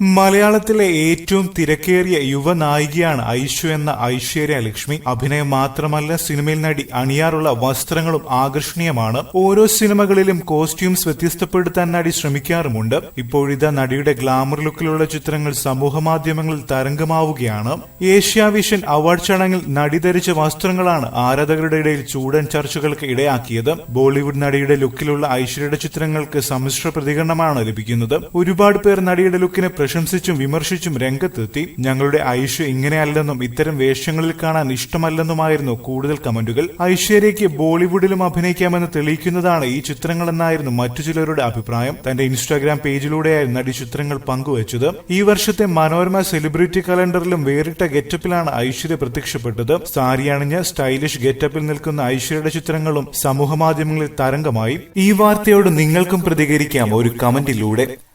മലയാളത്തിലെ ഏറ്റവും തിരക്കേറിയ യുവനായികയാണ് ഐഷു എന്ന ഐശ്വര്യ ലക്ഷ്മി. അഭിനയം മാത്രമല്ല സിനിമയിൽ നടി അണിയാറുള്ള വസ്ത്രങ്ങളും ആകർഷണീയമാണ്. ഓരോ സിനിമകളിലും കോസ്റ്റ്യൂംസ് വ്യത്യസ്തപ്പെടുത്താൻ നടി ശ്രമിക്കാറുമുണ്ട്. ഇപ്പോഴിതാ നടിയുടെ ഗ്ലാമർ ലുക്കിലുള്ള ചിത്രങ്ങൾ സമൂഹ മാധ്യമങ്ങളിൽ തരംഗമാവുകയാണ്. ഏഷ്യാവിഷൻ അവാർഡ് ചടങ്ങിൽ നടി ധരിച്ച വസ്ത്രങ്ങളാണ് ആരാധകരുടെ ഇടയിൽ ചൂടൻ ചർച്ചകൾക്ക് ഇടയാക്കിയത്. ബോളിവുഡ് നടിയുടെ ലുക്കിലുള്ള ഐശ്വര്യയുടെ ചിത്രങ്ങൾക്ക് സമ്മിശ്ര പ്രതികരണമാണ് ലഭിക്കുന്നത്. ഒരുപാട് പേർ നടിയുടെ ലുക്കിനെ പ്രശംസിച്ചും വിമർശിച്ചും രംഗത്തെത്തി. ഞങ്ങളുടെ ഐഷു ഇങ്ങനെയല്ലെന്നും ഇത്തരം വേഷങ്ങളിൽ കാണാൻ ഇഷ്ടമല്ലെന്നുമായിരുന്നു കൂടുതൽ കമന്റുകൾ. ഐശ്വര്യയ്ക്ക് ബോളിവുഡിലും അഭിനയിക്കാമെന്ന് തെളിയിക്കുന്നതാണ് ഈ ചിത്രങ്ങളെന്നായിരുന്നു മറ്റു ചിലരുടെ അഭിപ്രായം. തന്റെ ഇൻസ്റ്റാഗ്രാം പേജിലൂടെയായിരുന്നു നടി ചിത്രങ്ങൾ പങ്കുവച്ചത്. ഈ വർഷത്തെ മനോരമ സെലിബ്രിറ്റി കലണ്ടറിലും വേറിട്ട ഗെറ്റപ്പിലാണ് ഐശ്വര്യ പ്രത്യക്ഷപ്പെട്ടത്. സാരി അണിഞ്ഞ് സ്റ്റൈലിഷ് ഗെറ്റപ്പിൽ നിൽക്കുന്ന ഐശ്വര്യയുടെ ചിത്രങ്ങളും സമൂഹമാധ്യമങ്ങളിൽ തരംഗമായി. ഈ വാർത്തയോട് നിങ്ങൾക്കും പ്രതികരിക്കാം ഒരു കമന്റിലൂടെ.